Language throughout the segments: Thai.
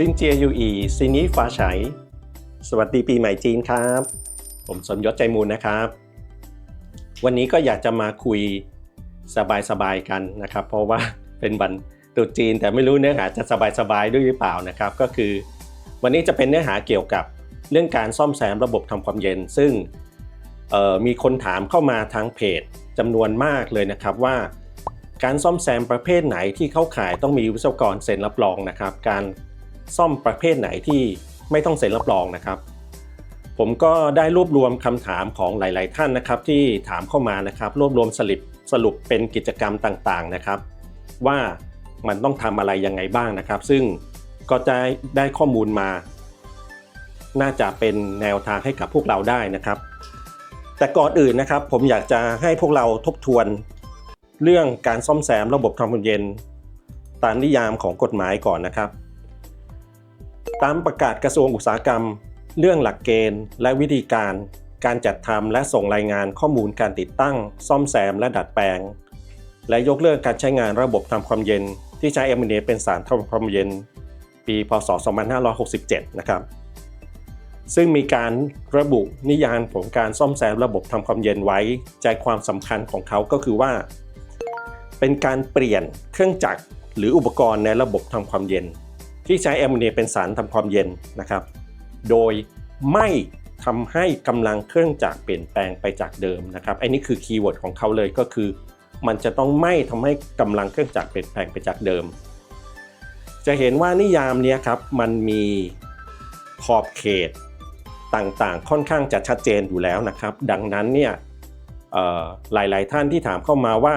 ซินเจียยูอีซินี้ฟ้าฉายสวัสดีปีใหม่จีนครับ ผมสมยศใจมูลนะครับ วันนี้ก็อยากจะมาคุยสบายๆกันนะครับ เพราะว่าเป็นวันตรุษจีนแต่ไม่รู้เนื้อหาจะสบายๆด้วยหรือเปล่านะครับ ก็คือ วันนี้จะเป็นเนื้อหาเกี่ยวกับเรื่องการซ่อมแซมระบบทำความเย็น ซึ่งมีคนถามเข้ามาทางเพจจำนวนมากเลยนะครับว่าการซ่อมแซมประเภทไหนที่เข้าข่ายต้องมีวิศวกรเซ็นรับรองนะครับ การ ซ่อมประเภทไหนที่ไม่ต้องเซ็นรับรองนะครับ ผมก็ได้รวบรวมคำถามของหลาย ๆ ท่านนะครับ ที่ถามเข้ามานะครับ รวบรวมสรุปสรุปเป็นกิจกรรมต่าง ๆ นะครับ ว่ามันต้องทำอะไรยังไงบ้างนะครับ ซึ่งก็จะได้ข้อมูลมา น่าจะเป็นแนวทางให้กับพวกเราได้นะครับ แต่ก่อนอื่นนะครับ ผมอยากจะให้พวกเราทบทวน เรื่องการซ่อมแซมระบบทำความเย็น ตามนิยามของกฎหมายก่อนนะครับ ตามประกาศกระทรวงอุตสาหกรรม เรื่องหลักเกณฑ์ และวิธีการ การจัดทำและส่งรายงานข้อมูลการติดตั้ง ซ่อมแซมและดัดแปลง และยกเลิกการใช้งานระบบทำความเย็น ที่ใช้แอมโมเนียเป็นสารทำความเย็น ปี พศ 2567 นะครับ ซึ่งมีการระบุนิยามของการซ่อมแซมระบบทำความเย็นไว้ ใจความสำคัญของเขาก็คือว่า เป็นการเปลี่ยนเครื่องจักรหรืออุปกรณ์ในระบบทำความเย็น ที่ใช้แอมโมเนียเป็นสารทำความเย็นนะครับ โดยไม่ทำให้กำลังเครื่องจักรเปลี่ยนแปลงไปจากเดิมนะครับอันนี้คือคีย์เวิร์ดของเขาเลยก็คือ มันจะต้องไม่ทำให้กำลังเครื่องจักรเปลี่ยนแปลงไปจากเดิม จะเห็นว่านิยามเนี้ยครับมันมีขอบเขตต่างๆ ค่อนข้างจะชัดเจนอยู่แล้วนะครับ ดังนั้นเนี่ยหลายๆท่านที่ถามเข้ามาว่า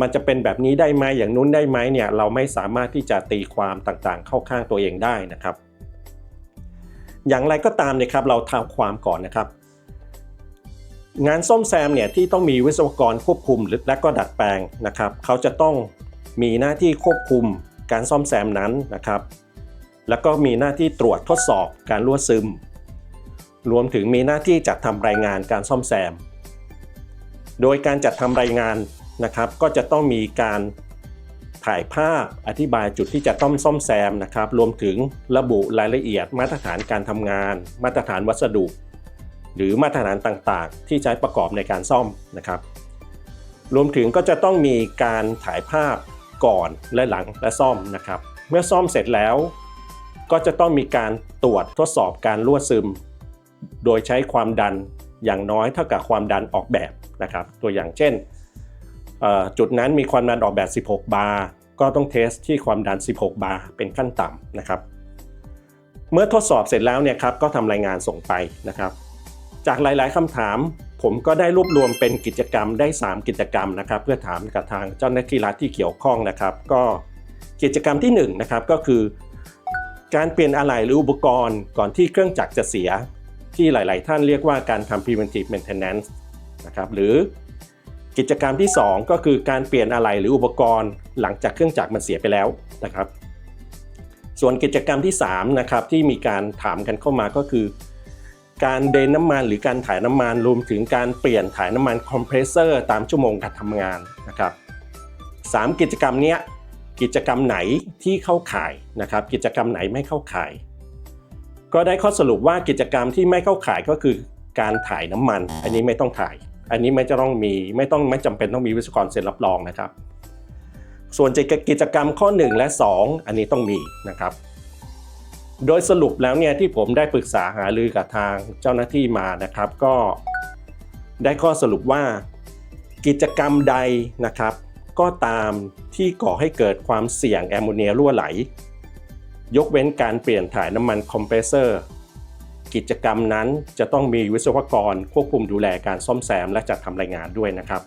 มันจะเป็นแบบนี้ได้ไหมอย่างนู้นได้ไหมเนี่ยเราไม่สามารถที่จะตีความต่างๆ เข้าข้างตัวเองได้นะครับ อย่างไรก็ตามนี่ยครับเราทำความก่อนนะครับ งานซ่อมแซมเนี่ยที่ต้องมีวิศวกรควบคุมและก็ดัดแปลงนะครับ เขาจะต้องมีหน้าที่ควบคุมการซ่อมแซมนั้นนะครับ แล้วก็มีหน้าที่ตรวจทดสอบการรั่วซึม รวมถึงมีหน้าที่จัดทำรายงานการซ่อมแซม โดยการจัดทำรายงาน นะครับ ก็จะต้องมีการถ่ายภาพอธิบายจุดที่จะต้องซ่อมแซมนะครับ รวมถึงระบุรายละเอียด มาตรฐานการทำงาน มาตรฐานวัสดุ หรือมาตรฐานต่างๆ ที่ใช้ประกอบในการซ่อมนะครับ รวมถึงก็จะต้องมีการถ่ายภาพก่อนและหลังและซ่อมนะครับ เมื่อซ่อมเสร็จแล้ว ก็จะต้องมีการตรวจทดสอบการรั่วซึม โดยใช้ความดันอย่างน้อยเท่ากับความดันออกแบบนะครับ ตัวอย่างเช่น จุดนั้นมีความดันออกแบบ 16 บาร์ก็ต้องเทสที่ความดัน 16 บาร์เป็นขั้นต่ำนะครับ เมื่อทดสอบเสร็จแล้วเนี่ยครับก็ทำรายงานส่งไปนะครับ จากหลาย ๆคำถามผมก็ได้รวบรวมเป็นกิจกรรมได้ 3 กิจกรรมนะครับ เพื่อถามกับทางเจ้าหน้าที่รัฐที่เกี่ยวข้องนะครับ ก็กิจกรรมที่1นะครับก็คือ การเปลี่ยนอะไหล่หรืออุปกรณ์ก่อนที่เครื่องจักรจะเสีย ที่หลาย ๆ ท่านเรียกว่าการทำ preventive maintenance นะครับหรือ กิจกรรมที่ 2 ก็คือการเปลี่ยนอะไหล่หรืออุปกรณ์ หลังจากเครื่องจักรมันเสียไปแล้วนะครับ ส่วนกิจกรรมที่3นะครับที่มีการถามกันเข้ามาก็คือ การเดนน้ำมันหรือการถ่ายน้ำมันรวมถึงการเปลี่ยนถ่ายน้ำมันคอมเพรสเซอร์ตามชั่วโมงการทำงานนะครับสามกิจกรรมนี้กิจกรรมไหนที่เข้าข่ายนะครับ กิจกรรมไหนไม่เข้าข่าย ก็ได้ข้อสรุปว่ากิจกรรมที่ไม่เข้าข่ายก็คือการถ่ายน้ำมัน อันนี้ไม่ต้องถ่าย อันนี้ไม่จะต้องมีไม่ต้องไม่จำเป็นต้องมีวิศวกรเซ็นรับรองนะครับ ส่วนกิจกรรมข้อ 1 และ 2 อันนี้ต้องมีนะครับ โดยสรุปแล้วเนี่ยที่ผมได้ปรึกษาหารือกับทางเจ้าหน้าที่มานะครับ ก็ได้ข้อสรุปว่ากิจกรรมใดนะครับ ก็ตามที่ก่อให้เกิดความเสี่ยงแอมโมเนียรั่วไหล ยกเว้นการเปลี่ยนถ่ายน้ำมันคอมเพรสเซอร์ กิจกรรมนั้นจะต้องมีวิศวกรควบคุมดูแลการซ่อมแซมและจัดทำรายงานด้วยนะครับ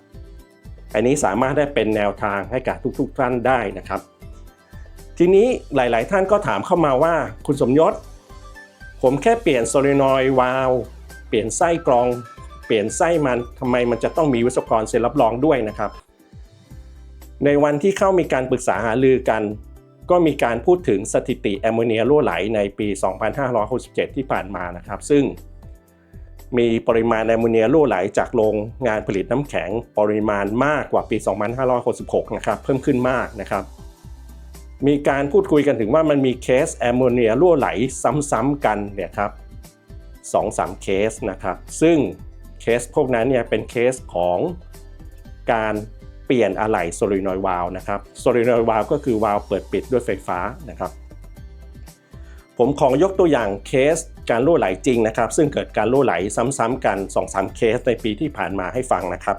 อันนี้สามารถได้เป็นแนวทางให้กับทุกๆท่านได้นะครับ ทีนี้หลาย ๆ ท่านก็ถามเข้ามาว่า คุณสมยศ ผมแค่เปลี่ยนโซลินอยด์วาลเปลี่ยนไส้กรอง เปลี่ยนไส้มันทำไมมันจะต้องมีวิศวกรเซ็นรับรองด้วยนะครับ ในวันที่เข้ามีการปรึกษาหารือกัน ก็มีการพูดถึงสถิติแอมโมเนียรั่วไหลในปี 2567 ที่ผ่านมานะครับ ซึ่งมีปริมาณแอมโมเนียรั่วไหลจากโรงงานผลิตน้ำแข็งปริมาณมากกว่าปี 2566 นะครับ เพิ่มขึ้นมากนะครับ มีการพูดคุยกันถึงว่ามันมีเคสแอมโมเนียรั่วไหลซ้ำๆกันเนี่ยครับสองสามเคสนะครับ ซึ่งเคสพวกนั้นเนี่ยเป็นเคสของการ เปลี่ยนอะไหล่โซลินอยด์วาลนะครับโซลินอยด์วาลก็คือวาล์วเปิดปิดด้วยไฟฟ้านะครับ ผมขอยกตัวอย่างเคสการรั่วไหลจริงนะครับ ซึ่งเกิดการรั่วไหลซ้ำๆกัน2-3เคสในปีที่ผ่านมาให้ฟังนะครับ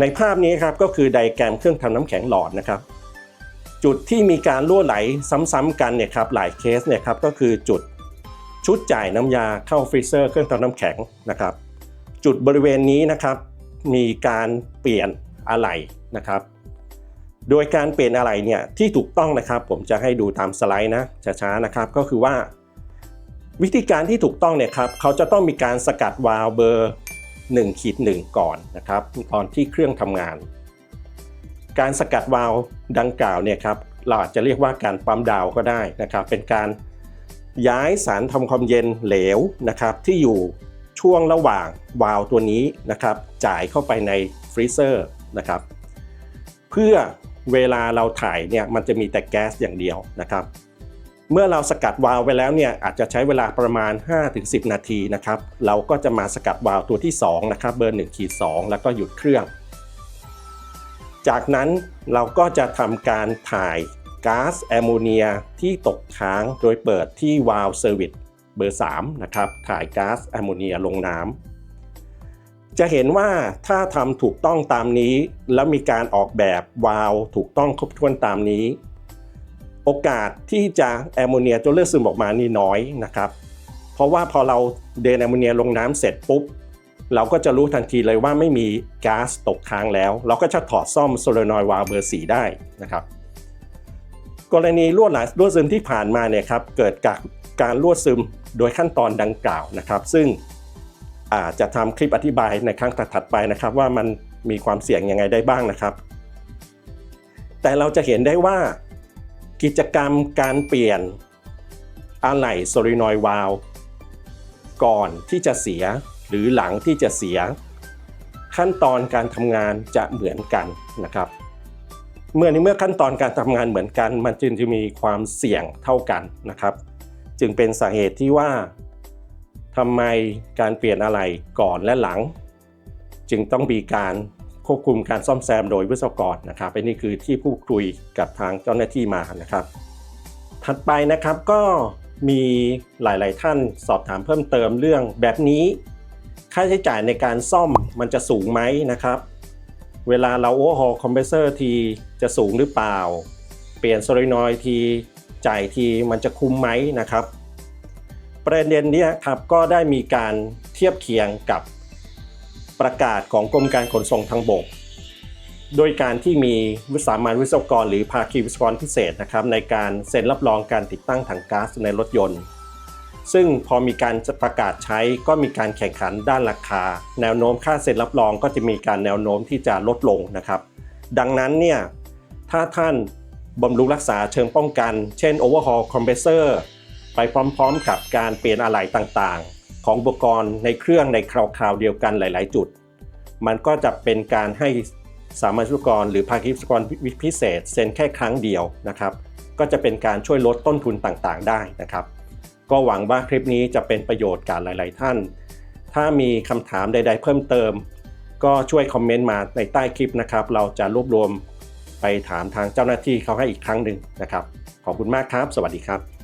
ในภาพนี้ครับก็คือไดแกรมเครื่องทำน้ำแข็งหลอดนะครับ จุดที่มีการรั่วไหลซ้ำๆกันเนี่ยครับหลายเคสเนี่ยครับก็คือจุดชุดจ่ายน้ำยาเข้าฟรีเซอร์เครื่องทำน้ำแข็งนะครับ จุดบริเวณนี้นะครับ มีการเปลี่ยนอะไหล่นะครับ โดยการเปลี่ยนอะไหล่เนี่ยที่ถูกต้องนะครับ ผมจะให้ดูตามสไลด์นะช้าๆนะครับ ก็คือว่า วิธีการที่ถูกต้องเนี่ยครับเขาจะต้องมีการสกัดวาล์วเบอร์1ขีด1ก่อนนะครับ ตอนที่เครื่องทำงาน การสกัดวาล์วดังกล่าวเนี่ยครับเราอาจจะเรียกว่าการปั๊มดาวก็ได้นะครับ เป็นการย้ายสารทำความเย็นเหลวนะครับ ที่อยู่ ช่วงระหว่างวาล์วตัวนี้นะครับ จ่ายเข้าไปในฟรีเซอร์นะครับ เพื่อเวลาเราถ่ายเนี่ยมันจะมีแต่แก๊สอย่างเดียวนะครับ เมื่อเราสกัดวาล์วไปแล้วเนี่ยอาจจะใช้เวลาประมาณ 5-10 นาทีนะครับ เราก็จะมาสกัดวาล์วตัวที่2นะครับเบอร์1ขีด2แล้วก็หยุดเครื่อง จากนั้นเราก็จะทำการถ่ายก๊าซแอมโมเนียที่ตกค้างโดยเปิดที่วาล์วเซอร์วิส เบอร์3นะครับถ่ายก๊าซแอมโมเนียลงน้ำจะเห็นว่าถ้าทำถูกต้องตามนี้ แล้วมีการออกแบบวาล์วถูกต้องครบถ้วนตามนี้ โอกาสที่จะแอมโมเนียจะเลือดซึมออกมานี่น้อยนะครับ เพราะว่าพอเราเดนแอมโมเนียลงน้ำเสร็จปุ๊บเราก็จะรู้ทันทีเลยว่าไม่มีก๊าซตกค้างแล้ว เราก็จะถอดซ่อมโซเลนอยวาล์วเบอร์ 4 ได้นะครับ กรณีรั่วไหลรั่วซึมที่ผ่านมาเนี่ยครับเกิดจาก การรั่วซึมโดยขั้นตอนดังกล่าวนะครับ ซึ่งอาจจะทำคลิปอธิบายในครั้งถัดๆไปนะครับ ว่ามันมีความเสี่ยงยังไงได้บ้างนะครับ แต่เราจะเห็นได้ว่า กิจกรรมการเปลี่ยนอะไหล่โซลินอยด์วาลวก่อนที่จะเสียหรือหลังที่จะเสีย ขั้นตอนการทำงานจะเหมือนกันนะครับ เมื่อในเมื่อขั้นตอนการทำงานเหมือนกัน มันจึงจะมีความเสี่ยงเท่ากันนะครับ จึงเป็นสาเหตุที่ว่าทำไมการเปลี่ยนอะไหล่ก่อนและหลัง จึงต้องมีการควบคุมการซ่อมแซมโดยวิศวกรนะครับอันนี้คือที่พูดคุยกับทางเจ้าหน้าที่มานะครับ ถัดไปนะครับก็มีหลาย ๆ ท่านสอบถามเพิ่มเติมเรื่องแบบนี้ ค่าใช้จ่ายในการซ่อมมันจะสูงไหมนะครับ เวลาเราโอเวอร์ฮอลคอมเพรสเซอร์ทีจะสูงหรือเปล่า เปลี่ยนโซลินอยด์ที จ่ายทีมันจะคุ้มไหมนะครับ ประเด็นนี้ครับก็ได้มีการเทียบเคียงกับประกาศของกรมการขนส่งทางบก โดยการที่มีวิสามันวิศวกร หรือภาคีวิศวกรพิเศษนะครับในการเซ็นรับรองการติดตั้งถังก๊าซในรถยนต์ ซึ่งพอมีการประกาศใช้ก็มีการแข่งขันด้านราคา แนวโน้มค่าเซ็นรับรองก็จะมีการแนวโน้มที่จะลดลงนะครับ ดังนั้นเนี่ยถ้าท่าน บำรุงรักษาเชิงป้องกัน เช่น overhaul compressor ไปพร้อมๆ กับการเปลี่ยนอะไหล่ต่างๆ ของอุปกรณ์ในเครื่องในคราวๆเดียวกันหลาย ๆ จุด มันก็จะเป็นการให้สามัญวิศวกรหรือภาคีวิศวกรพิเศษเซ็นแค่ครั้งเดียวนะครับ ก็จะเป็นการช่วยลดต้นทุนต่างๆ ได้นะครับ ก็หวังว่าคลิปนี้จะเป็นประโยชน์กับหลาย ๆ ท่าน ถ้ามีคำถามใด ๆ เพิ่มเติม ก็ช่วยคอมเมนต์มาในใต้คลิปนะครับ เราจะรวบรวม ไปถามทางเจ้าหน้าที่เขาให้อีกครั้งหนึ่งนะครับ ขอบคุณมากครับ สวัสดีครับ